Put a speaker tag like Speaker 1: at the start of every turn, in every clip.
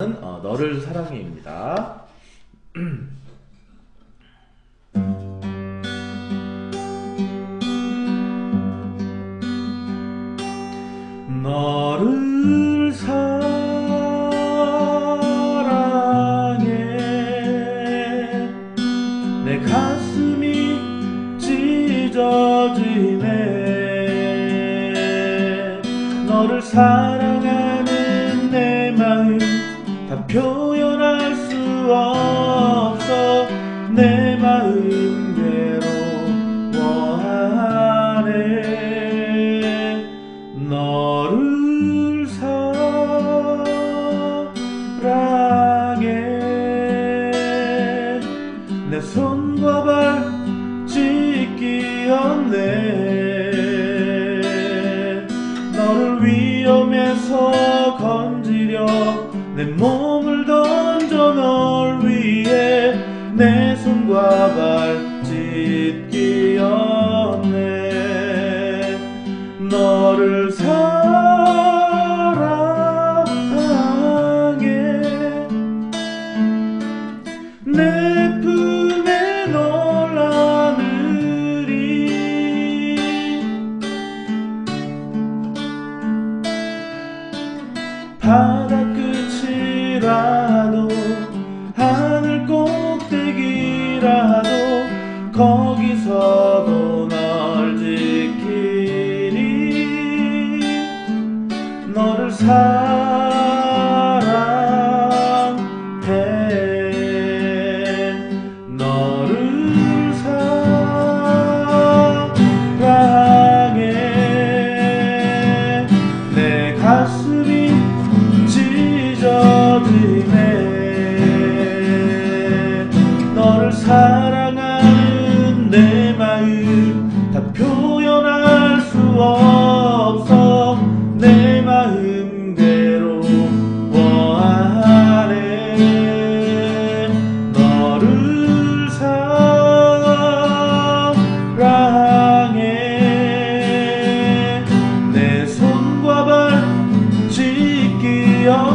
Speaker 1: 어, 너를 사랑해입니다. 너를 사랑해. 내 가슴이 찢어지네. 너를 사랑 표현할 수 없어 내 몸을 던져 널 위해 내 손과 발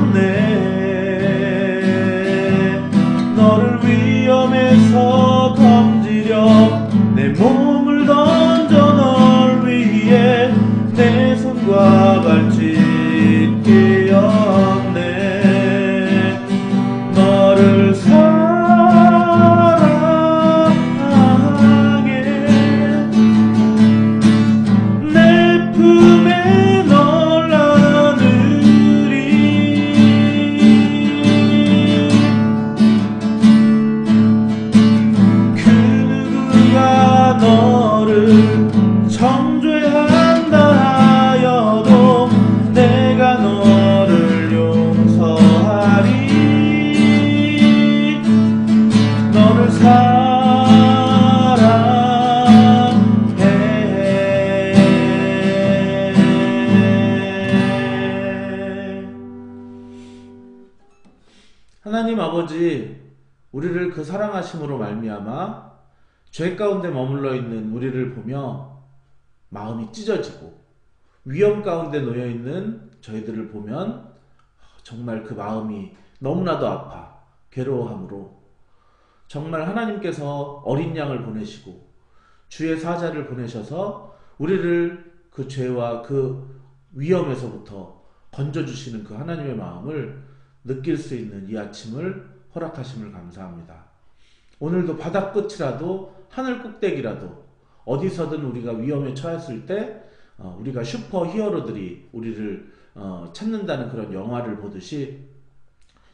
Speaker 1: 찢기었네 하나님 아버지 우리를 그 사랑하심으로 말미암아 죄 가운데 머물러 있는 우리를 보며 마음이 찢어지고 위험 가운데 놓여 있는 저희들을 보면 정말 그 마음이 너무나도 아파 괴로워함으로 정말 하나님께서 어린 양을 보내시고 주의 사자를 보내셔서 우리를 그 죄와 그 위험에서부터 건져주시는 그 하나님의 마음을 느낄 수 있는 이 아침을 허락하심을 감사합니다. 오늘도 바다 끝이라도 하늘 꼭대기라도 어디서든 우리가 위험에 처했을 때 어, 우리가 슈퍼 히어로들이 우리를 어, 찾는다는 그런 영화를 보듯이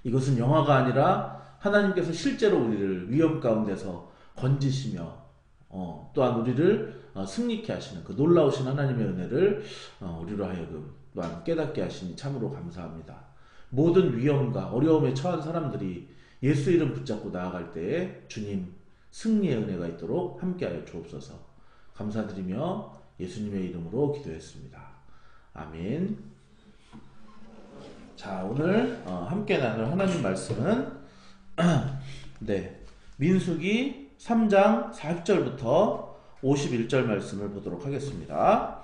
Speaker 1: 이것은 영화가 아니라 하나님께서 실제로 우리를 위험 가운데서 건지시며 어, 또한 우리를 어, 승리케 하시는 그 놀라우신 하나님의 은혜를 어, 우리로 하여금 또한 깨닫게 하시니 참으로 감사합니다. 모든 위험과 어려움에 처한 사람들이 예수 이름 붙잡고 나아갈 때에 주님 승리의 은혜가 있도록 함께하여 주옵소서. 감사드리며 예수님의 이름으로 기도했습니다. 아멘. 자 오늘 어, 함께 나눌 하나님 말씀은 네 민수기 3장 40절부터 51절 말씀을 보도록 하겠습니다.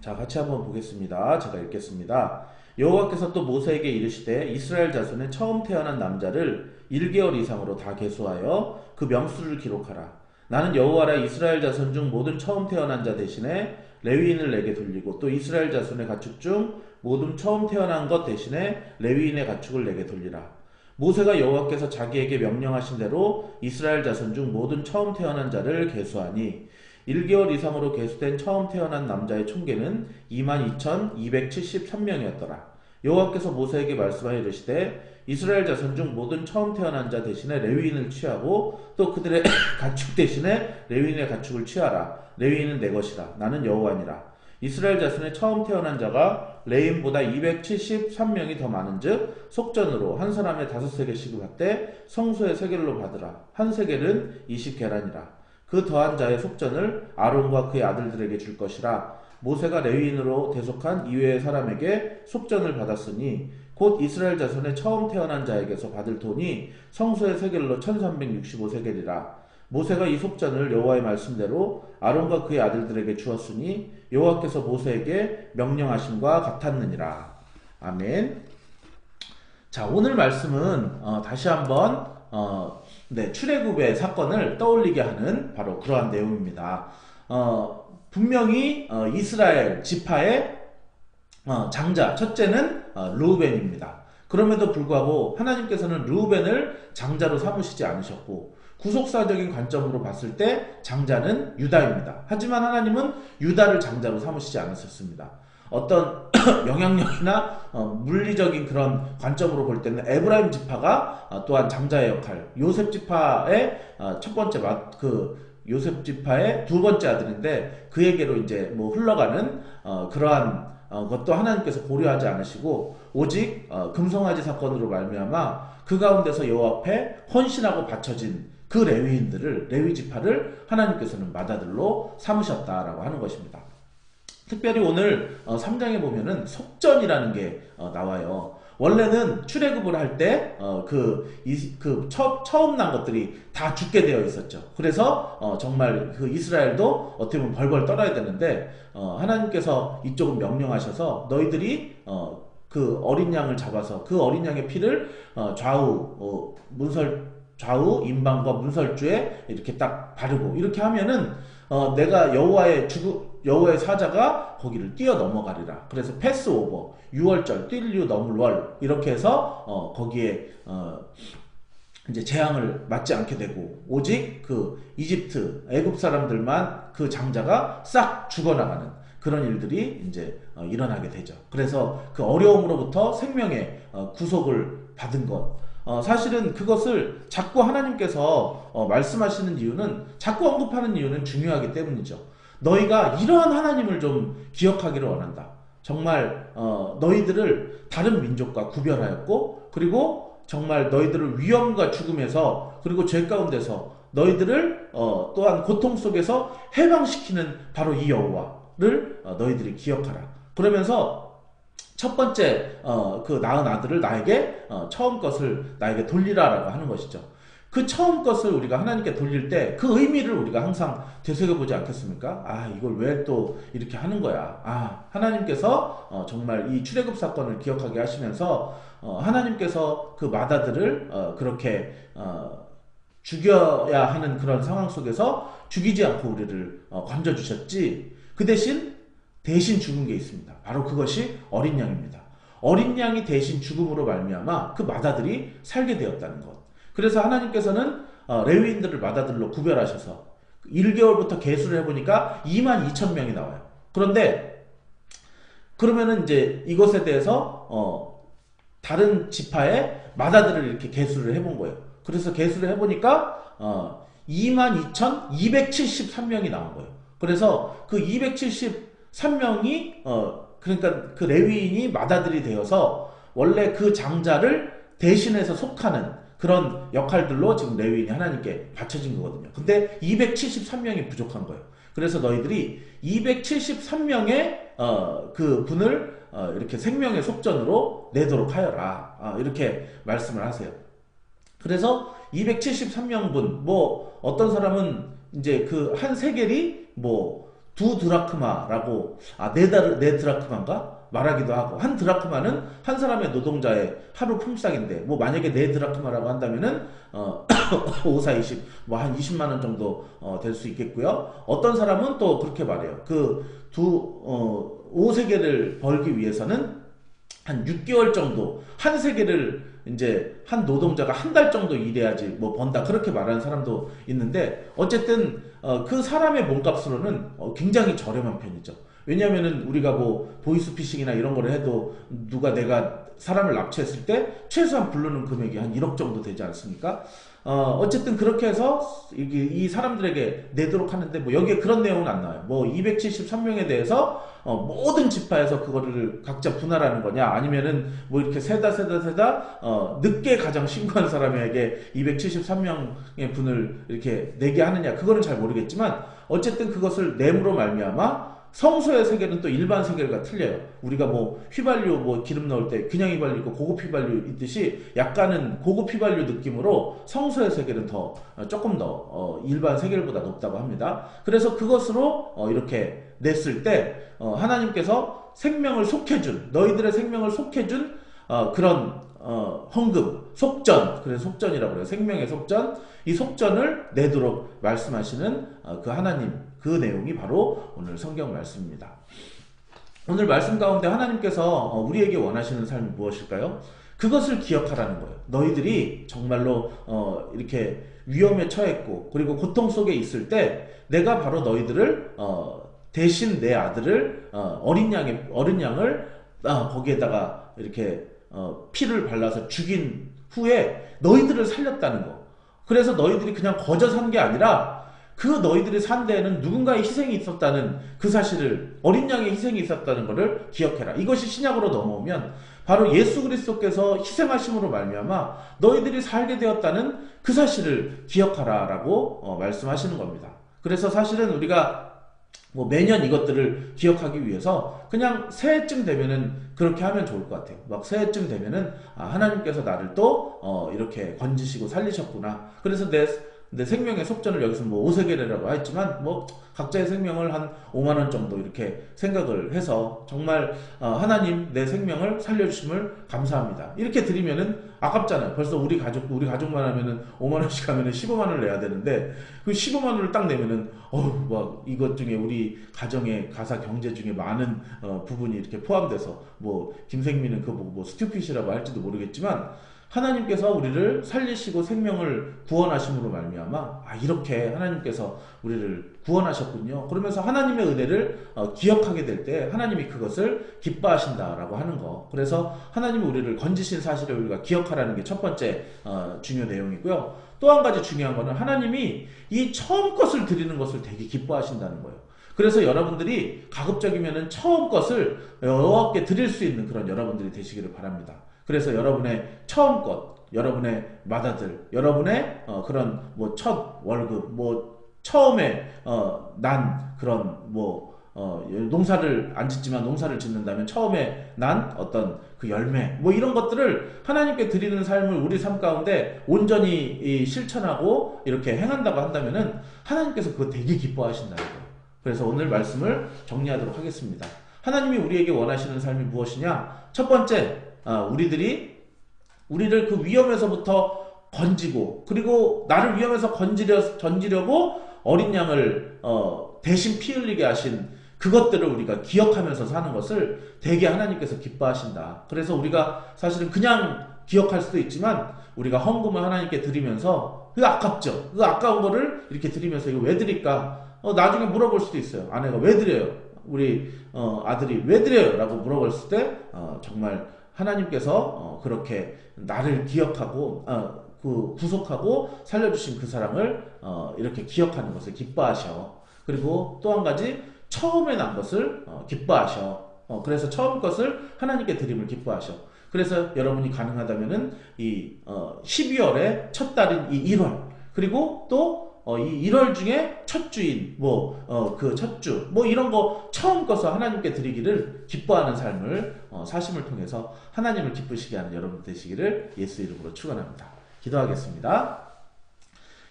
Speaker 1: 자 같이 한번 보겠습니다. 제가 읽겠습니다. 여호와께서 또 모세에게 이르시되 이스라엘 자손의 처음 태어난 남자를 1개월 이상으로 다 계수하여 그 명수를 기록하라. 나는 여호와라 이스라엘 자손 중 모든 처음 태어난 자 대신에 레위인을 내게 돌리고 또 이스라엘 자손의 가축 중 모든 처음 태어난 것 대신에 레위인의 가축을 내게 돌리라. 모세가 여호와께서 자기에게 명령하신 대로 이스라엘 자손 중 모든 처음 태어난 자를 계수하니 1개월 이상으로 계수된 처음 태어난 남자의 총계는 22,273명이었더라. 여호와께서 모세에게 말씀하여 이르시되 이스라엘 자손 중 모든 처음 태어난 자 대신에 레위인을 취하고 또 그들의 가축 대신에 레위인의 가축을 취하라. 레위인은 내 것이라. 나는 여호와니라. 이스라엘 자손의 처음 태어난 자가 레인보다 273명이 더 많은즉 속전으로 한 사람의 다섯 세겔씩을 받되 성소의 세겔로 받으라. 한 세겔은 20계란이라. 그 더한 자의 속전을 아론과 그의 아들들에게 줄 것이라. 모세가 레위인으로 대속한 이외의 사람에게 속전을 받았으니 곧 이스라엘 자손의 처음 태어난 자에게서 받을 돈이 성소의 세겔로 1365세겔이라. 모세가 이 속전을 여호와의 말씀대로 아론과 그의 아들들에게 주었으니 여호와께서 모세에게 명령하심과 같았느니라. 아멘. 자 오늘 말씀은 어, 다시 한번 어, 네, 출애굽의 사건을 떠올리게 하는 바로 그러한 내용입니다. 어, 분명히 어, 이스라엘 지파의 어, 장자 첫째는 어, 루벤입니다. 그럼에도 불구하고 하나님께서는 루벤을 장자로 삼으시지 않으셨고 구속사적인 관점으로 봤을 때 장자는 유다입니다. 하지만 하나님은 유다를 장자로 삼으시지 않으셨습니다. 어떤 영향력이나 어, 물리적인 그런 관점으로 볼 때는 에브라임 지파가 어, 또한 장자의 역할, 요셉 지파의 어, 첫 번째 맛, 그 요셉 지파의 두 번째 아들인데 그에게로 이제 뭐 흘러가는 어, 그러한 어, 것도 하나님께서 고려하지 않으시고 오직 어, 금송아지 사건으로 말미암아 그 가운데서 여호와 앞에 헌신하고 바쳐진 그 레위인들을 레위 지파를 하나님께서는 마다들로 삼으셨다라고 하는 것입니다. 특별히 오늘 3장에 보면은 속전이라는 게 나와요. 원래는 출애굽을 할 때그그 처음 난 것들이 다 죽게 되어 있었죠. 그래서 어 정말 그 이스라엘도 어떻게 보면 벌벌 떨어야 되는데 어 하나님께서 이쪽은 명령하셔서 너희들이 어 그 어린 양을 잡아서 그 어린 양의 피를 어 좌우 어 문설 좌우 임방과 문설주에 이렇게 딱 바르고 이렇게 하면은 어, 내가 여호와의 주 여호와의 사자가 거기를 뛰어 넘어가리라. 그래서 패스오버, 유월절, 뛸류 넘을 이렇게 해서 어, 거기에 어, 이제 재앙을 맞지 않게 되고 오직 그 이집트 애굽 사람들만 그 장자가 싹 죽어나가는 그런 일들이 이제 어, 일어나게 되죠. 그래서 그 어려움으로부터 생명의 어, 구속을 받은 것. 어, 사실은 그것을 자꾸 하나님께서 어, 말씀하시는 이유는 자꾸 언급하는 이유는 중요하기 때문이죠. 너희가 이러한 하나님을 좀 기억하기를 원한다. 정말 어, 너희들을 다른 민족과 구별하였고 그리고 정말 너희들을 위험과 죽음에서 그리고 죄 가운데서 너희들을 어, 또한 고통 속에서 해방시키는 바로 이 여호와를 어, 너희들이 기억하라. 그러면서 첫 번째 어, 그 낳은 아들을 나에게 어, 처음 것을 나에게 돌리라라고 하는 것이죠. 그 처음 것을 우리가 하나님께 돌릴 때 그 의미를 우리가 항상 되새겨보지 않겠습니까? 아 이걸 왜 또 이렇게 하는 거야? 아 하나님께서 어, 정말 이 출애굽 사건을 기억하게 하시면서 어, 하나님께서 그 마다들을 어, 그렇게 어, 죽여야 하는 그런 상황 속에서 죽이지 않고 우리를 어, 건져 주셨지. 그 대신 대신 죽은 게 있습니다. 바로 그것이 어린 양입니다. 어린 양이 대신 죽음으로 말미암아 그 마다들이 살게 되었다는 것. 그래서 하나님께서는 어, 레위인들을 마다들로 구별하셔서 1개월부터 개수를 해보니까 2만 2천 명이 나와요. 그런데 그러면은 이제 이것에 대해서 어 다른 지파의 마다들을 이렇게 개수를 해본 거예요. 그래서 개수를 해보니까 어 2만 2,273명이 나온 거예요. 그래서 그 270, 3명이 어 그러니까 그 레위인이 마다들이 되어서 원래 그 장자를 대신해서 속하는 그런 역할들로 지금 레위인이 하나님께 바쳐진 거거든요. 근데 273명이 부족한 거예요. 그래서 너희들이 273명의 어, 그 분을 어, 이렇게 생명의 속전으로 내도록 하여라. 어, 이렇게 말씀을 하세요. 그래서 273명분, 뭐, 어떤 사람은 이제 그 한 세겔이 뭐, 두 드라크마라고 아네 네 드라크마인가 말하기도 하고 한 드라크마는 한 사람의 노동자의 하루 품삯인데 뭐 만약에 네 드라크마라고 한다면은 어 5, 4, 20 뭐 한 20만 원 정도 어, 될 수 있겠고요. 어떤 사람은 또 그렇게 말해요. 그 두 어, 5세계를 벌기 위해서는 한 6개월 정도 한 세계를 이제 한 노동자가 한 달 정도 일해야지 뭐 번다 그렇게 말하는 사람도 있는데 어쨌든 어, 그 사람의 몸값으로는 어, 굉장히 저렴한 편이죠. 왜냐하면은 우리가 뭐 보이스피싱이나 이런 거를 해도 누가 내가 사람을 납치했을 때 최소한 부르는 금액이 한 1억 정도 되지 않습니까? 어, 어쨌든 그렇게 해서 이, 이 사람들에게 내도록 하는데 뭐 여기에 그런 내용은 안 나와요. 뭐 273명에 대해서 어, 모든 지파에서 그거를 각자 분할하는 거냐 아니면은 뭐 이렇게 세다 세다 세다 어, 늦게 가장 신고한 사람에게 273명의 분을 이렇게 내게 하느냐 그거는 잘 모르겠지만 어쨌든 그것을 내므로 말미암아 성소의 세계는 또 일반 세계가 틀려요. 우리가 뭐 휘발유 뭐 기름 넣을 때 그냥 휘발유 있고 고급 휘발유 있듯이 약간은 고급 휘발유 느낌으로 성소의 세계는 더 어, 조금 더 어, 일반 세계보다 높다고 합니다. 그래서 그것으로 어, 이렇게 냈을 때 어, 하나님께서 생명을 속해준 너희들의 생명을 속해준 어, 그런 어, 헌금, 속전, 그래서 속전이라고 그래요. 생명의 속전, 이 속전을 내도록 말씀하시는 어, 그 하나님, 그 내용이 바로 오늘 성경 말씀입니다. 오늘 말씀 가운데 하나님께서 어, 우리에게 원하시는 삶이 무엇일까요? 그것을 기억하라는 거예요. 너희들이 정말로 어, 이렇게 위험에 처했고 그리고 고통 속에 있을 때 내가 바로 너희들을 어, 대신 내 아들을 어, 린 양의 어린 양을 어, 거기에다가 이렇게 어, 피를 발라서 죽인 후에 너희들을 살렸다는 거. 그래서 너희들이 그냥 거저 산 게 아니라 그 너희들이 산 데에는 누군가의 희생이 있었다는 그 사실을 어린 양의 희생이 있었다는 것을 기억해라. 이것이 신약으로 넘어오면 바로 예수 그리스도께서 희생하심으로 말미암아 너희들이 살게 되었다는 그 사실을 기억하라라고 어, 말씀하시는 겁니다. 그래서 사실은 우리가 뭐 매년 이것들을 기억하기 위해서 그냥 새해쯤 되면은 그렇게 하면 좋을 것 같아요. 막 새해쯤 되면은 아, 하나님께서 나를 또 어, 이렇게 건지시고 살리셨구나. 그래서 내, 내 생명의 속전을 여기서 뭐 오세계라고 했지만 뭐 각자의 생명을 한 5만 원 정도 이렇게 생각을 해서 정말 어, 하나님 내 생명을 살려주심을 감사합니다. 이렇게 드리면은 아깝잖아요. 벌써 우리 가족 우리 가족만 하면은 5만 원씩 하면은 15만 원을 내야 되는데 그 15만 원을 딱 내면은 어우 막 이것 중에 우리 가정의 가사 경제 중에 많은 어, 부분이 이렇게 포함돼서 뭐 김생민은 그거 보고 뭐 스튜핏이라고 할지도 모르겠지만 하나님께서 우리를 살리시고 생명을 구원하심으로 말미암아 아 이렇게 하나님께서 우리를 구원하셨군요. 그러면서 하나님의 은혜를 어, 기억하게 될 때 하나님이 그것을 기뻐하신다라고 하는 거. 그래서 하나님이 우리를 건지신 사실을 우리가 기억하라는 게 첫 번째 어, 중요 내용이고요. 또 한 가지 중요한 거는 하나님이 이 처음 것을 드리는 것을 되게 기뻐하신다는 거예요. 그래서 여러분들이 가급적이면 처음 것을 여호와께 드릴 수 있는 그런 여러분들이 되시기를 바랍니다. 그래서 여러분의 처음 것, 여러분의 맏아들, 여러분의 어, 그런 뭐 첫 월급, 뭐 처음에 어, 난 그런 뭐 어, 농사를 안 짓지만 농사를 짓는다면 처음에 난 어떤 그 열매 뭐 이런 것들을 하나님께 드리는 삶을 우리 삶 가운데 온전히 실천하고 이렇게 행한다고 한다면은 하나님께서 그거 되게 기뻐하신다는 거예요. 그래서 오늘 말씀을 정리하도록 하겠습니다. 하나님이 우리에게 원하시는 삶이 무엇이냐? 첫 번째, 어, 우리들이 우리를 그 위험에서부터 건지고 그리고 나를 위험에서 건지려 전지려고 어린 양을 어, 대신 피 흘리게 하신 그것들을 우리가 기억하면서 사는 것을 되게 하나님께서 기뻐하신다. 그래서 우리가 사실은 그냥 기억할 수도 있지만 우리가 헌금을 하나님께 드리면서 그 아깝죠. 그 아까운 거를 이렇게 드리면서 이거 왜 드릴까? 어, 나중에 물어볼 수도 있어요. 아내가 왜 드려요? 우리 어, 아들이 왜 드려요? 라고 물어봤을 때 어, 정말 하나님께서 어, 그렇게 나를 기억하고 어, 그 구속하고 살려주신 그 사랑을 어, 이렇게 기억하는 것을 기뻐하셔. 그리고 또 한 가지 처음에 난 것을 어, 기뻐하셔. 어, 그래서 처음 것을 하나님께 드림을 기뻐하셔. 그래서 여러분이 가능하다면은 이 12월의 어, 첫 달인 이 1월 그리고 또 어, 이 1월 중에 첫 주인, 뭐, 어, 그 첫 주, 뭐 이런 거 처음 거서 하나님께 드리기를 기뻐하는 삶을 어, 사심을 통해서 하나님을 기쁘시게 하는 여러분 되시기를 예수 이름으로 축원합니다. 기도하겠습니다.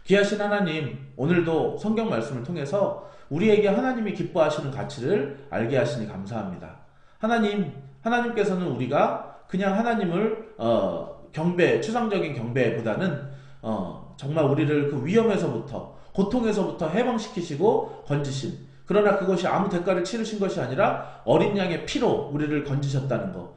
Speaker 1: 귀하신 하나님, 오늘도 성경 말씀을 통해서 우리에게 하나님이 기뻐하시는 가치를 알게 하시니 감사합니다. 하나님, 하나님께서는 우리가 그냥 하나님을 어, 경배, 추상적인 경배보다는 어, 정말 우리를 그 위험에서부터 고통에서부터 해방시키시고 건지신 그러나 그것이 아무 대가를 치르신 것이 아니라 어린 양의 피로 우리를 건지셨다는 것.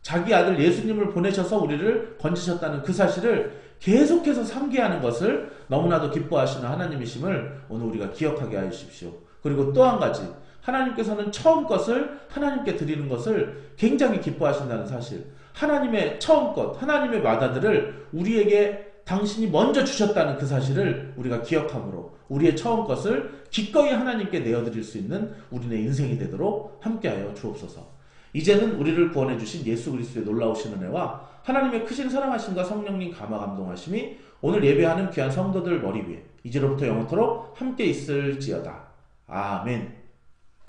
Speaker 1: 자기 아들 예수님을 보내셔서 우리를 건지셨다는 그 사실을 계속해서 상기하는 것을 너무나도 기뻐하시는 하나님이심을 오늘 우리가 기억하게 하여 주십시오. 그리고 또 한 가지. 하나님께서는 처음 것을 하나님께 드리는 것을 굉장히 기뻐하신다는 사실. 하나님의 처음 것, 하나님의 마다들을 우리에게 당신이 먼저 주셨다는 그 사실을 우리가 기억함으로 우리의 처음 것을 기꺼이 하나님께 내어드릴 수 있는 우리의 인생이 되도록 함께하여 주옵소서. 이제는 우리를 구원해 주신 예수 그리스도의 놀라우신 은혜와 하나님의 크신 사랑하심과 성령님 감화 감동하심이 오늘 예배하는 귀한 성도들 머리 위에 이제로부터 영원토록 함께 있을지어다. 아멘.